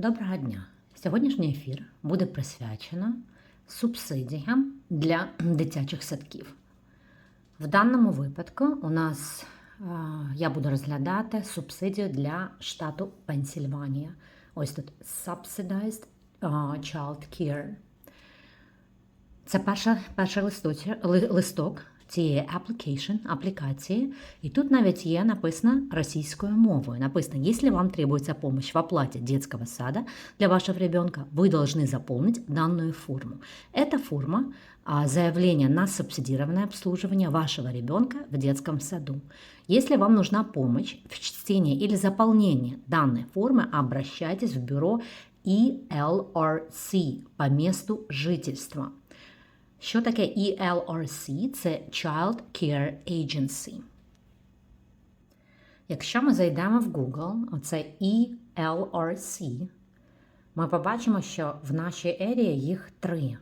Доброго дня! Сьогоднішній ефір буде присвячено субсидіям для дитячих садків. В даному випадку у нас е, я буду розглядати субсидію для штату Пенсільванія. Ось тут Subsidized е, Child Care. Це перша, перший листочок, листок цієї application, аплікації. І тут навіть є написано російською мовою. Написано, если вам требуется помощь в оплате детского сада для вашего ребенка, вы должны заполнить данную форму. Эта форма а, заявление на субсидированное обслуживание вашего ребенка в детском саду. Если вам нужна помощь в чтении или заполнении данной формы, обращайтесь в бюро ELRC по месту жительства. Що таке ELRC? Це Child Care Agency. Якщо ми зайдемо в Google, оце ELRC, ми побачимо, що в нашій ерії їх три.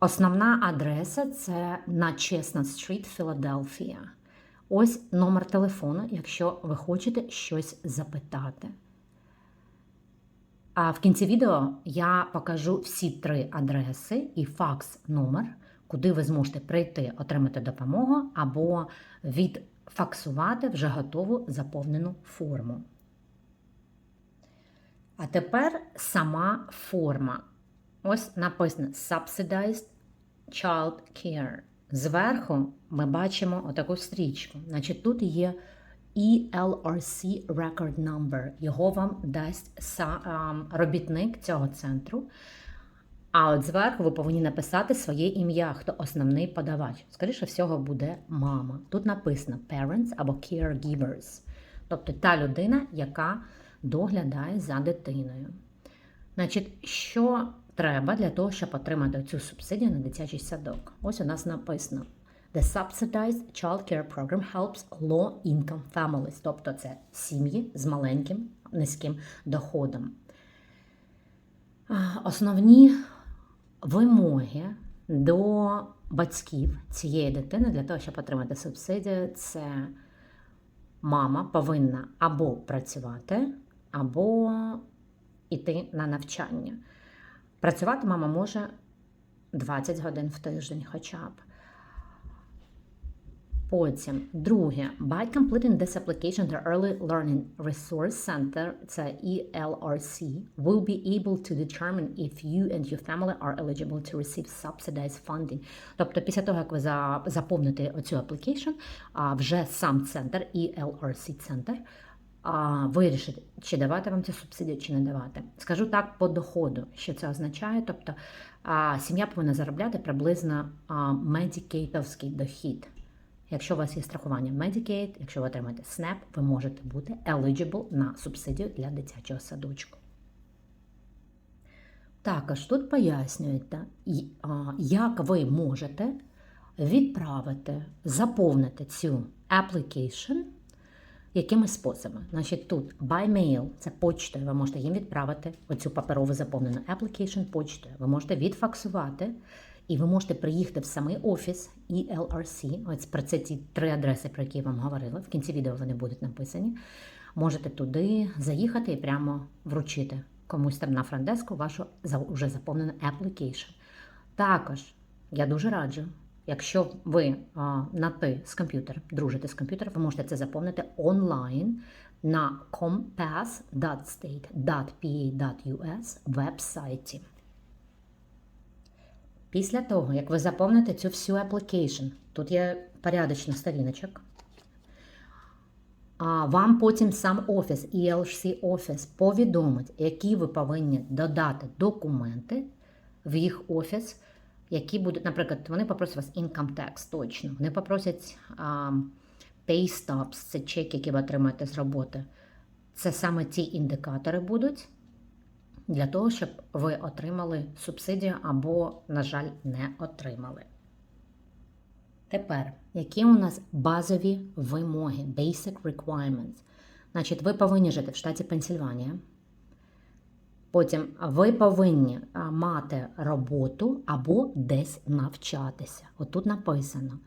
Основна адреса це на Chestnut Street, Філадельфія. Ось номер телефону, якщо ви хочете щось запитати. А в кінці відео я покажу всі три адреси і факс номер, куди ви зможете прийти отримати допомогу або відфаксувати вже готову заповнену форму. А тепер сама форма. Ось написано Subsidized Child Care. Зверху ми бачимо отаку стрічку. Значить, тут є ELRC Record Number. Його вам дасть робітник цього центру. А от зверху ви повинні написати своє ім'я, хто основний подавач. Скоріше всього, буде мама. Тут написано parents або caregivers. Тобто та людина, яка доглядає за дитиною. Значить, що треба для того, щоб отримати цю субсидію на дитячий садок? Ось у нас написано: The subsidized child care program helps low-income families, тобто це сім'ї з маленьким низьким доходом. Основні вимоги до батьків цієї дитини для того, щоб отримати субсидію, це мама повинна або працювати, або йти на навчання. Працювати мама може 20 годин в тиждень хоча б. Потім, друге, by completing this application, the Early Learning Resource Center, це ELRC, will be able to determine if you and your family are eligible to receive subsidized funding. Тобто, після того, як ви за- заповните оцю application, вже сам центр, ELRC центр, вирішить, чи давати вам цю субсидію, чи не давати. Скажу так по доходу, що це означає. Тобто сім'я повинна заробляти приблизно медікейтовський дохід. Якщо у вас є страхування Medicaid, якщо ви отримаєте SNAP, ви можете бути eligible на субсидію для дитячого садочку. Також тут пояснюєте, як ви можете відправити, заповнити цю application якими способами? Значить, тут by mail, це почтою, ви можете їм відправити оцю паперову заповнену application почтою. Ви можете відфаксувати, і ви можете приїхати в самий офіс ELRC, ось про це ті три адреси, про які я вам говорила. В кінці відео вони будуть написані. Можете туди заїхати і прямо вручити комусь там на френдеску вашу вже заповнену application. Також я дуже раджу, якщо ви на ти з комп'ютером, дружите з комп'ютером, ви можете це заповнити онлайн на compass.state.pa.us веб-сайті. Після того, як ви заповните цю всю application, тут є порядочно сторіночок, а вам потім сам офіс, ELC офіс повідомить, які ви повинні додати документи в їх офіс, які будуть, наприклад, вони попросять вас income tax, точно. Вони попросять а, pay stubs, це чек, який ви отримаєте з роботи. Це саме ті індикатори будуть для того, щоб ви отримали субсидію або, на жаль, не отримали. Тепер, які у нас базові вимоги, basic requirements? Значить, ви повинні жити в штаті Пенсільванія. Потім ви повинні мати роботу або десь навчатися. Отут написано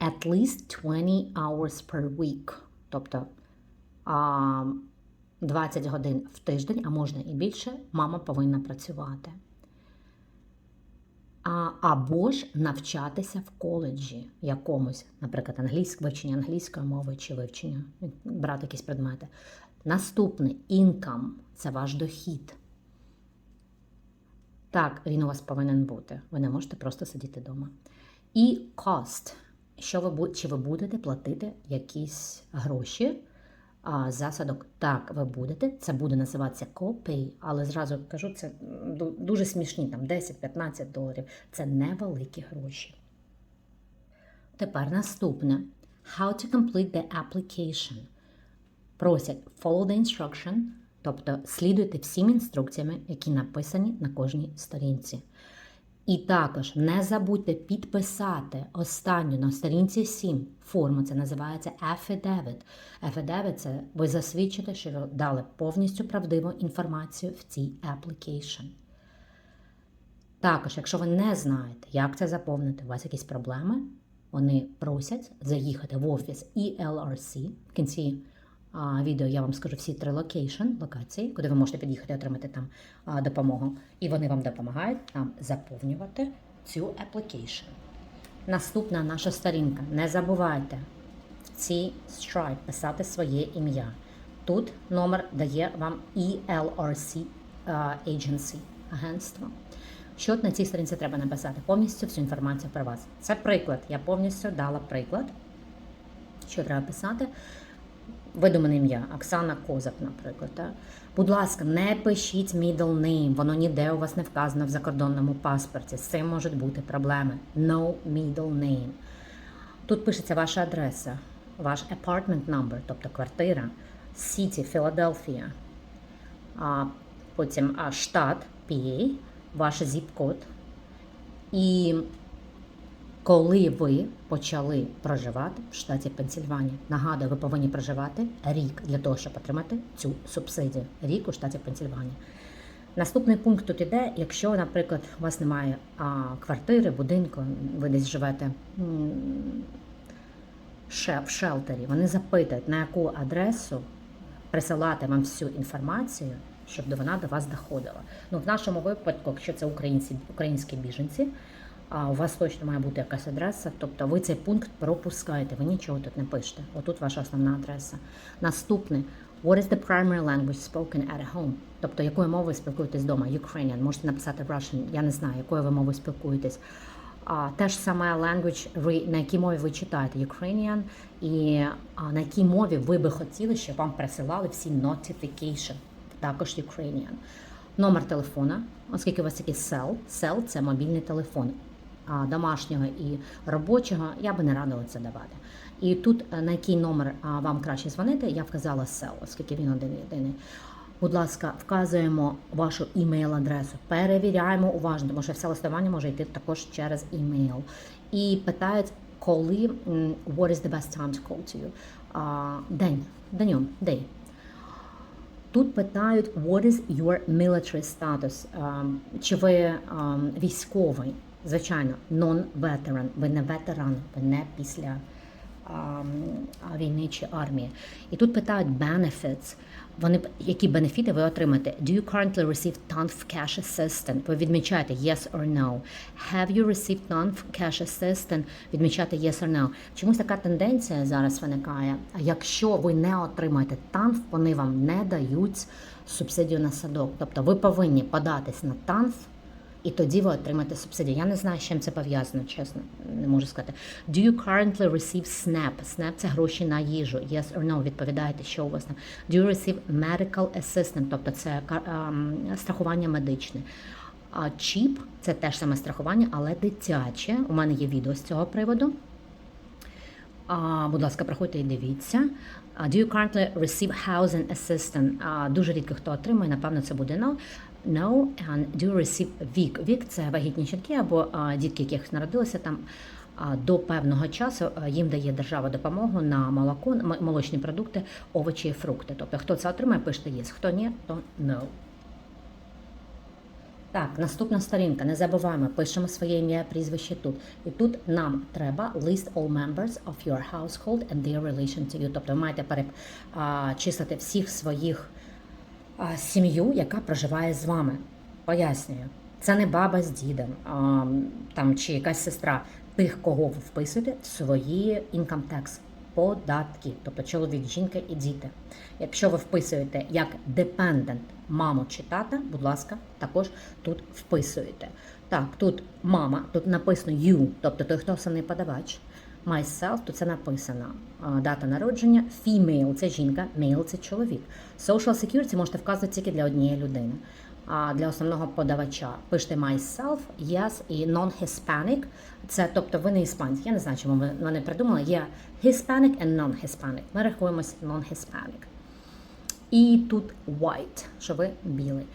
at least 20 hours per week. Тобто 20 годин в тиждень, а можна і більше, мама повинна працювати. А, або ж навчатися в коледжі якомусь, наприклад, англійськ, вивчення англійської мови чи вивчення, брати якісь предмети. Наступне income – це ваш дохід. Так, він у вас повинен бути. Ви не можете просто сидіти вдома. І cost. Що ви, чи ви будете платити якісь гроші а, за садок? Так, ви будете. Це буде називатися copay, але зразу кажу, це дуже смішні, там 10-15 доларів. Це невеликі гроші. Тепер наступне. How to complete the application. Просять follow the instruction, тобто слідуйте всім інструкціями, які написані на кожній сторінці. І також не забудьте підписати останню на сторінці 7 форму. Це називається affidavit. Affidavit – це ви засвідчите, що ви дали повністю правдиву інформацію в цій application. Також, якщо ви не знаєте, як це заповнити, у вас якісь проблеми, вони просять заїхати в офіс ELRC. В кінці відео я вам скажу всі три локейшн, локації, куди ви можете під'їхати і отримати там допомогу. І вони вам допомагають там заповнювати цю application. Наступна наша сторінка. Не забувайте в цій Stripe писати своє ім'я. Тут номер дає вам ELRC Agency, агентство. Що на цій сторінці треба написати? Повністю всю інформацію про вас. Це приклад. Я повністю дала приклад. Що треба писати? Видумане ім'я Оксана Козак, наприклад. Так? Будь ласка, не пишіть middle name, воно ніде у вас не вказано в закордонному паспорті. З цим можуть бути проблеми. No middle name. Тут пишеться ваша адреса, ваш apartment number, тобто квартира, City, Філадельфія, потім штат PA, ваш zip-код. І коли ви почали проживати в штаті Пенсільванія. Нагадую, ви повинні проживати рік для того, щоб отримати цю субсидію. Рік у штаті Пенсільванія. Наступний пункт тут іде, якщо, наприклад, у вас немає а, квартири, будинку, ви десь живете в шелтері, вони запитують, на яку адресу присилати вам всю інформацію, щоб вона до вас доходила. Ну, в нашому випадку, якщо це українці, українські біженці, а у вас точно має бути якась адреса, тобто ви цей пункт пропускаєте, ви нічого тут не пишете. Отут ваша основна адреса. Наступне. What is the primary language spoken at home? Тобто, якою мовою спілкуєтесь вдома? Ukrainian. Можете написати Russian, я не знаю, якою ви мовою спілкуєтесь. А, те ж саме language, на якій мові ви читаєте Ukrainian, і а, на якій мові ви би хотіли, щоб вам присилали всі notification, також Ukrainian. Номер телефона, оскільки у вас такий cell, cell – це мобільний телефон домашнього і робочого, я би не радила це давати. І тут е, на який номер вам краще дзвонити, я вказала cell, оскільки він один єдиний. Будь ласка, вказуємо вашу імейл-адресу, перевіряємо уважно, тому що все листування може йти також через імейл. І питають, коли what is the best time to call to you? А, день, day. Тут питають, what is your military status? Ем, Чи ви ем, військовий? Звичайно, non-veteran. Ви не ветеран, ви не після ем, війни чи армії. І тут питають benefits. Вони які бенефіти ви отримаєте? Do you currently receive TANF cash assistance? Ви відмічаєте yes or no. Have you received TANF cash assistance? Відмічати yes or no. Чомусь така тенденція зараз виникає. А Якщо ви не отримаєте TANF, вони вам не дають субсидію на садок. Тобто ви повинні податись на TANF, і тоді ви отримаєте субсидію. Я не знаю, з чим це пов'язано, чесно, не можу сказати. Do you currently receive SNAP? SNAP – це гроші на їжу. Yes or no, відповідаєте, що у вас там. Do you receive medical assistance? Тобто це ем, страхування медичне. А CHIP – це теж саме страхування, але дитяче. У мене є відео з цього приводу. А, будь ласка, проходьте і дивіться. Do you currently receive housing assistance? А, дуже рідко хто отримує, напевно, це буде no. No, and do receive вік. Вік це вагітні жінки або дітки, яких народилися там до певного часу. Їм дає держава допомогу на молоко, молочні продукти, овочі і фрукти. Тобто, хто це отримає, пишете yes. Хто ні, то no. Так, наступна сторінка. Не забуваємо, пишемо своє ім'я, прізвище тут. І тут нам треба list all members of your household and their relation to you. Тобто ви маєте перечислити всіх своїх сім'ю, яка проживає з вами. Пояснюю, це не баба з дідом а, там, чи якась сестра тих, кого ви вписуєте в свої income tax, податки, тобто чоловік, жінка і діти. Якщо ви вписуєте як dependent маму чи тата, будь ласка, також тут вписуєте. Так, тут мама, тут написано you, тобто той, хто основний подавач. Myself, то це написано. Дата народження, female – це жінка, male – це чоловік. Social security можете вказувати тільки для однієї людини. А для основного подавача пишете myself, yes і non-Hispanic. Це тобто ви не іспанці. Я не знаю, чому ви- вони придумали. Є Hispanic and non-Hispanic. Ми рахуємось non-Hispanic. І тут white, що ви білий.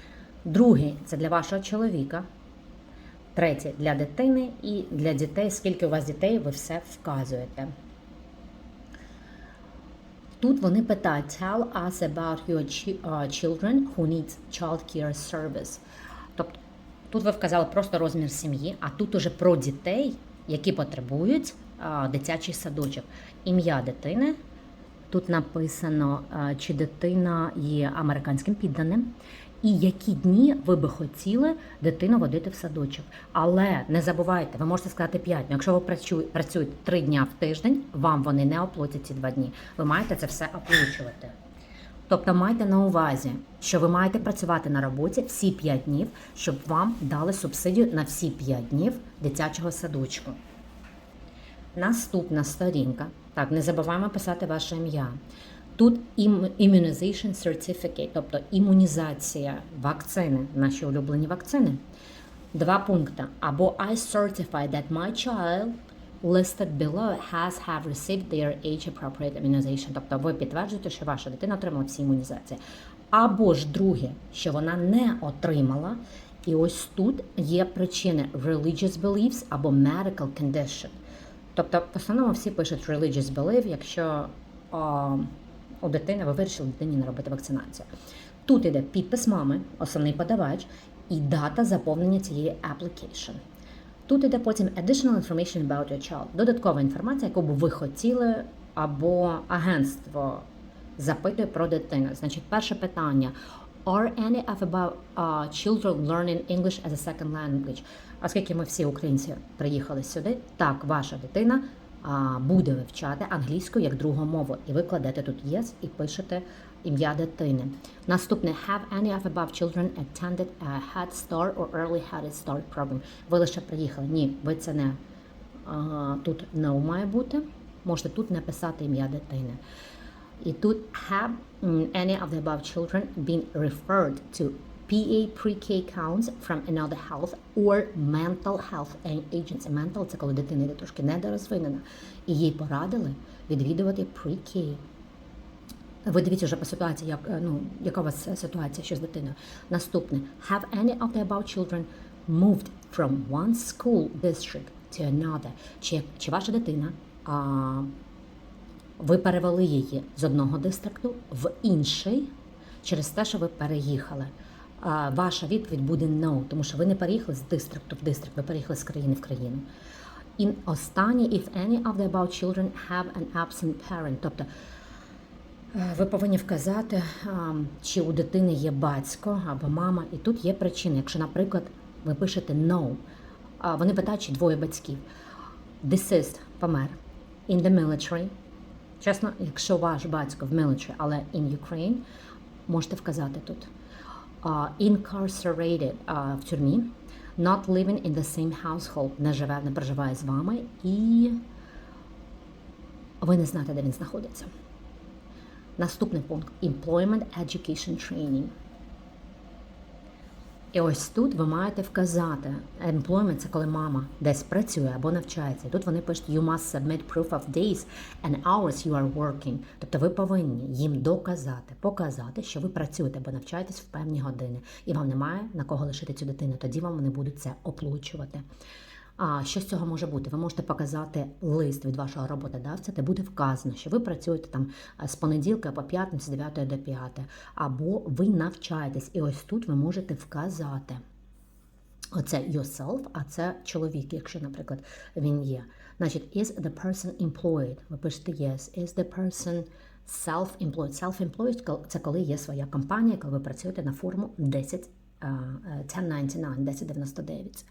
Другий це для вашого чоловіка. Третє для дитини і для дітей. Скільки у вас дітей, ви все вказуєте. Тут вони питають Tell us about your uh, children who need child care service. Тобто тут ви вказали просто розмір сім'ї, а тут уже про дітей, які потребують дитячий садочок. Ім'я дитини. Тут написано, чи дитина є американським підданим, і які дні ви би хотіли дитину водити в садочок. Але не забувайте, ви можете сказати 5. Якщо ви працю- працюєте 3 дня в тиждень, вам вони не оплатять ці 2 дні. Ви маєте це все оплачувати. Тобто майте на увазі, що ви маєте працювати на роботі всі 5 днів, щоб вам дали субсидію на всі 5 днів дитячого садочку. Наступна сторінка. Так, не забуваємо писати ваше ім'я. Тут immunization certificate, тобто імунізація вакцини, наші улюблені вакцини. Два пункти. Або I certify that my child listed below has have received their age-appropriate immunization. Тобто ви підтверджуєте, що ваша дитина отримала всі імунізації. Або ж друге, що вона не отримала. І ось тут є причини religious beliefs або medical condition. Тобто, в основному всі пишуть religious belief, якщо а, у дитини ви вирішили дитині не робити вакцинацію. Тут іде підпис мами, основний подавач, і дата заповнення цієї application. Тут іде потім additional information about your child, додаткова інформація, яку б ви хотіли, або агентство запитує про дитину. Значить, перше питання. Are any of about uh, children learning English as a second language? Оскільки ми всі українці приїхали сюди, так, ваша дитина буде вивчати англійську як другу мову. І ви кладете тут yes і пишете ім'я дитини. Наступне have any of above children attended a Head Start or Early Head Start program? Ви лише приїхали. Ні, ви це не тут no має бути. Можете тут написати ім'я дитини. І тут have any of the above children been referred to PA pre-K counts from another health or mental health agency. Mental – це коли дитина йде трошки недорозвинена. І їй порадили відвідувати pre-K. Ви дивіться вже по ситуації, як, е, ну, яка у вас ситуація що з дитиною. Наступне. Have any of the above children moved from one school district to another? Чи, чи ваша дитина а, ви перевели її з одного дистрикту в інший через те, що ви переїхали. Ваша відповідь буде no, тому що ви не переїхали з дистрикту в дистрикт, ви переїхали з країни в країну. І останнє, if any of the above children have an absent parent, тобто е, ви повинні вказати, чи у дитини є батько або мама, і тут є причина. Якщо, наприклад, ви пишете no, вони питають, чи двоє батьків. Deceased – помер. In the military. Чесно, якщо ваш батько в military, але in Ukraine, можете вказати тут. Uh, incarcerated uh, в тюрмі. Not living in the same household. Не живе, не проживає з вами. І ви не знаєте, де він знаходиться. Наступний пункт Employment Education Training. І ось тут ви маєте вказати. Employment – це коли мама десь працює або навчається. Тут вони пишуть you must submit proof of days and hours you are working. Тобто ви повинні їм доказати, показати, що ви працюєте або навчаєтесь в певні години. І вам немає на кого лишити цю дитину. Тоді вам вони будуть це оплачувати. А що з цього може бути? Ви можете показати лист від вашого роботодавця, де буде вказано, що ви працюєте там е, з понеділка по п'ятницю, з 9 до 5, або ви навчаєтесь, і ось тут ви можете вказати. Оце yourself, а це чоловік, якщо, наприклад, він є. Значить, is the person employed? Ви пишете yes. Is the person Self-employed. Self-employed – це коли є своя компанія, коли ви працюєте на форму 10, е, е, 1099, 1099.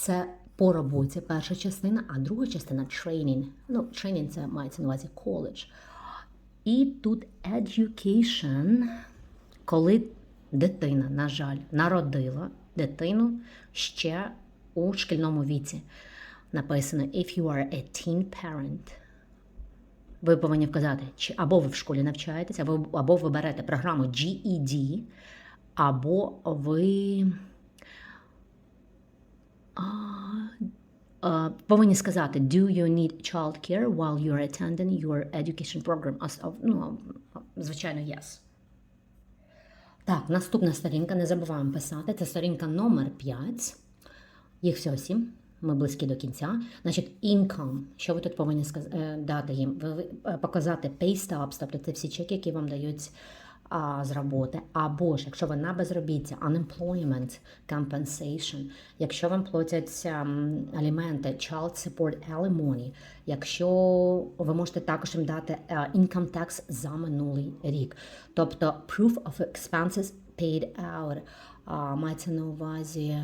Це по роботі перша частина, а друга частина training. Ну, training це мається на увазі college. І тут education, коли дитина, на жаль, народила дитину ще у шкільному віці. Написано if you are a teen parent. Ви повинні вказати, чи або ви в школі навчаєтесь, або, або ви берете програму GED, або ви повинні сказати Do you need childcare while you're attending your education program? Ну, звичайно, yes. Так, наступна сторінка, не забуваємо писати. Це сторінка номер 5. Їх всього сім. Ми близькі до кінця. Значить, income. Що ви тут повинні е, дати їм? Ви- е, показати pay stubs, тобто це всі чеки, які вам дають а, з роботи. Або ж, якщо ви на безробіття, unemployment compensation, якщо вам платять аліменти, child support alimony, якщо ви можете також їм дати е, income tax за минулий рік. Тобто proof of expenses paid out. А, мається на увазі.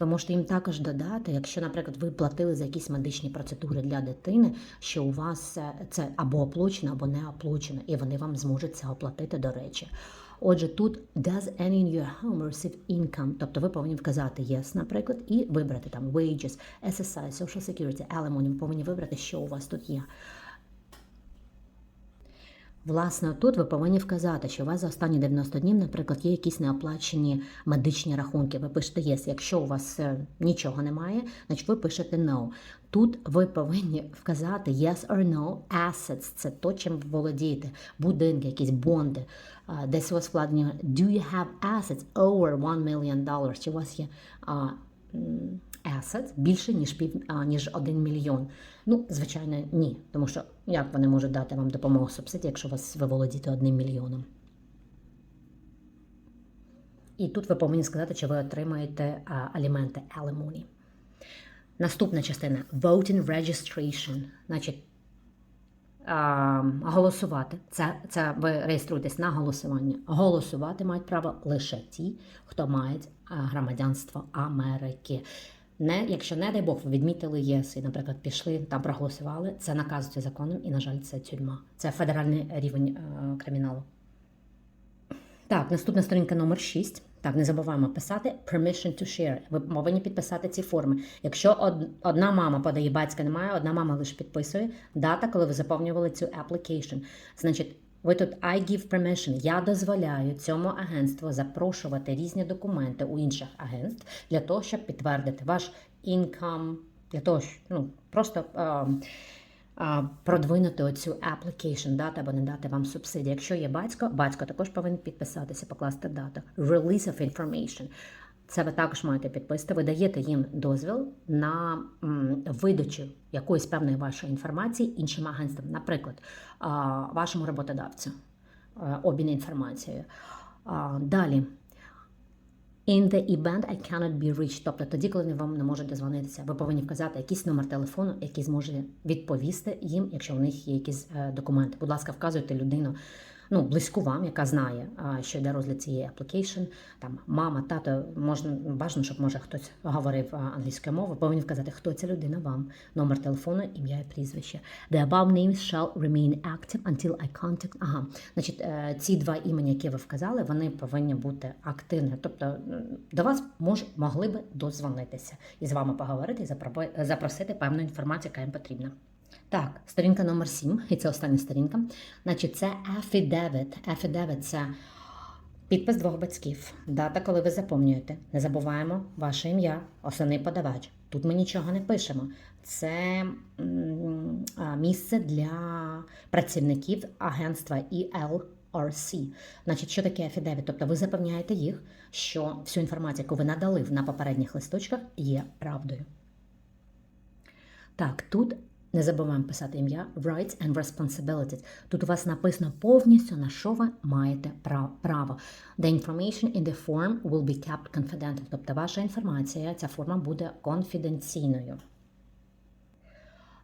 Ви можете їм також додати, якщо, наприклад, ви платили за якісь медичні процедури для дитини, що у вас е, це або оплачено, або не оплачено, і вони вам зможуть це оплатити, до речі. Отже, тут does any in your home receive income, тобто ви повинні вказати yes, наприклад, і вибрати там wages, SSI, Social Security, alimony, ви повинні вибрати, що у вас тут є. Власне, тут ви повинні вказати, що у вас за останні 90 днів, наприклад, є якісь неоплачені медичні рахунки. Ви пишете yes. Якщо у вас е, нічого немає, значить ви пишете no. Тут ви повинні вказати yes or no. Assets – це то, чим ви володієте. Будинки, якісь бонди. Десь у вас вкладені do you have assets over 1 million? Чи у вас є assets більше, ніж пів, ніж 1 мільйон. Ну, звичайно, ні. Тому що як вони можуть дати вам допомогу субсидії, якщо вас ви володієте одним мільйоном? І тут ви повинні сказати, чи ви отримаєте а, аліменти alimony. Наступна частина voting registration. Значить, а, голосувати. Це, це ви реєструєтесь на голосування. Голосувати мають право лише ті, хто мають громадянство Америки. Не, якщо, не дай Бог, ви відмітили ЄС і, наприклад, пішли там проголосували, це наказується законом, і, на жаль, це тюрма. Це федеральний рівень е, криміналу. Так, наступна сторінка номер 6. Так, не забуваємо писати permission to share. Ви повинні підписати ці форми. Якщо од- одна мама подає, батька немає, одна мама лише підписує дата, коли ви заповнювали цю application. Значить, ви тут I give permission. Я дозволяю цьому агентству запрошувати різні документи у інших агентств для того, щоб підтвердити ваш income, для того, щоб ну, просто. е, а, продвинути оцю application, дати або не дати вам субсидії. Якщо є батько, батько також повинен підписатися, покласти дату. Release of information. Це ви також маєте підписати. Ви даєте їм дозвіл на видачу якоїсь певної вашої інформації іншим агентствам, наприклад, вашому роботодавцю, обмін інформацією. Далі. In the event I cannot be reached, тобто тоді, коли вам не можуть дозвонитися, ви повинні вказати якийсь номер телефону, який зможе відповісти їм, якщо в них є якісь е, документи. Будь ласка, вказуйте людину, ну, близьку вам, яка знає, що йде розгляд цієї application, там мама, тато, можна бажано, щоб може хтось говорив англійською мовою, повинні вказати, хто ця людина вам, номер телефону, ім'я і прізвище. The above names shall remain active until I contact. Ага, значить, е, ці два імені, які ви вказали, вони повинні бути активні. Тобто до вас мож, могли би дозвонитися і з вами поговорити, і запросити певну інформацію, яка їм потрібна. Так, сторінка номер 7, і це остання сторінка. Значить, це affidavit. Affidavit – це підпис двох батьків. Дата, коли ви заповнюєте. Не забуваємо ваше ім'я, основний подавач. Тут ми нічого не пишемо. Це місце для працівників агентства ELRC. Значить, що таке affidavit? Тобто ви запевняєте їх, що всю інформацію, яку ви надали на попередніх листочках, є правдою. Так, тут не забуваємо писати ім'я Rights and Responsibilities. Тут у вас написано повністю, на що ви маєте право. The information in the form will be kept confidential. Тобто ваша інформація, ця форма буде конфіденційною.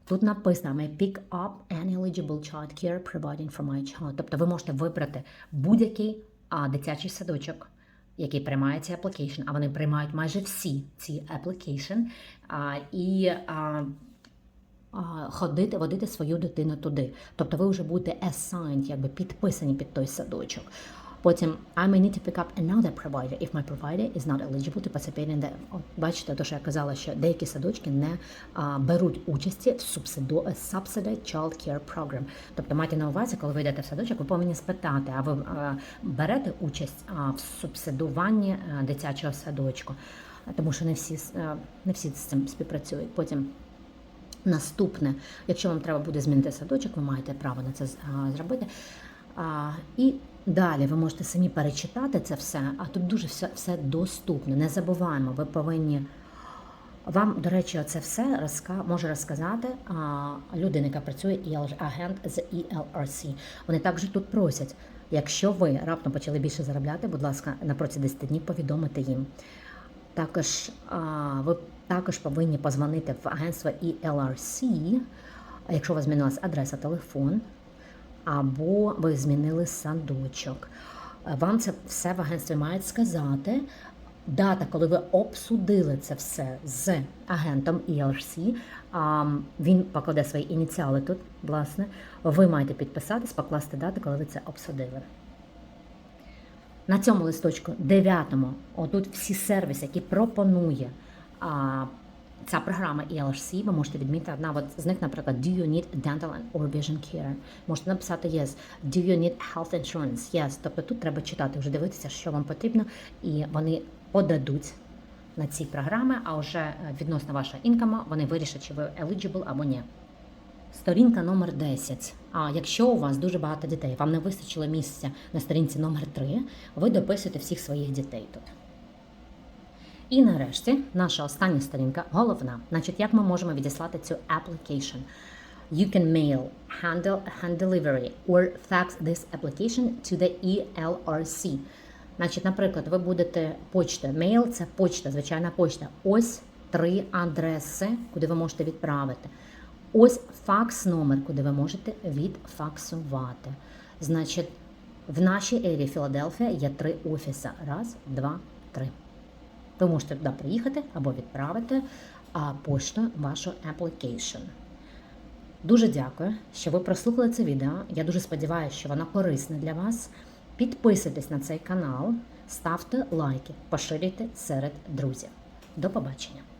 Тут написано may pick up any eligible child care providing for my child. Тобто ви можете вибрати будь-який дитячий садочок, який приймає ці application, а вони приймають майже всі ці application, а, і а, ходити, водити свою дитину туди. Тобто ви вже будете assigned, якби підписані під той садочок. Потім I may need to pick up another provider if my provider is not eligible to participate in the... От, бачите, то, що я казала, що деякі садочки не а, беруть участі в субсиду... subsidized child care program. Тобто майте на увазі, коли ви йдете в садочок, ви повинні спитати, а ви а, берете участь а, в субсидуванні а, дитячого садочку, тому що не всі, а, не всі з цим співпрацюють. Потім Наступне, якщо вам треба буде змінити садочок, ви маєте право на це зробити. А, і далі ви можете самі перечитати це все, а тут дуже все, все доступно. Не забуваємо, ви повинні. Вам, до речі, це все розка... може розказати а, людина, яка працює EL, агент з ELRC. Вони також тут просять, якщо ви раптом почали більше заробляти, будь ласка, на протязі 10 днів повідомити їм. Також ви також повинні позвонити в агентство ELRC, якщо у вас змінилась адреса, телефон, або ви змінили садочок. Вам це все в агентстві мають сказати. Дата, коли ви обсудили це все з агентом ELRC, він покладе свої ініціали тут, власне. Ви маєте підписатись, покласти дату, коли ви це обсудили. На цьому листочку, дев'ятому, отут всі сервіси, які пропонує а, ця програма ELRC, ви можете відмітити одна от з них, наприклад, Do you need dental and or vision care? Можете написати Yes. Do you need health insurance? Yes. Тобто тут треба читати, вже дивитися, що вам потрібно, і вони подадуть на ці програми, а вже е, відносно вашого інкома вони вирішать, чи ви eligible або ні. Сторінка номер 10. А якщо у вас дуже багато дітей, вам не вистачило місця на сторінці номер 3, ви дописуєте всіх своїх дітей тут. І нарешті наша остання сторінка головна. Значить, як ми можемо відіслати цю application? You can mail, handle, hand delivery or fax this application to the ELRC. Значить, наприклад, ви будете почтою. Mail – це почта, звичайна почта. Ось три адреси, куди ви можете відправити. Ось факс номер, куди ви можете відфаксувати. Значить, в нашій ерії Філадельфія є три офіси. Раз, два, три. Ви можете туди приїхати або відправити поштою вашу application. Дуже дякую, що ви прослухали це відео. Я дуже сподіваюся, що воно корисне для вас. Підписуйтесь на цей канал, ставте лайки, поширюйте серед друзів. До побачення!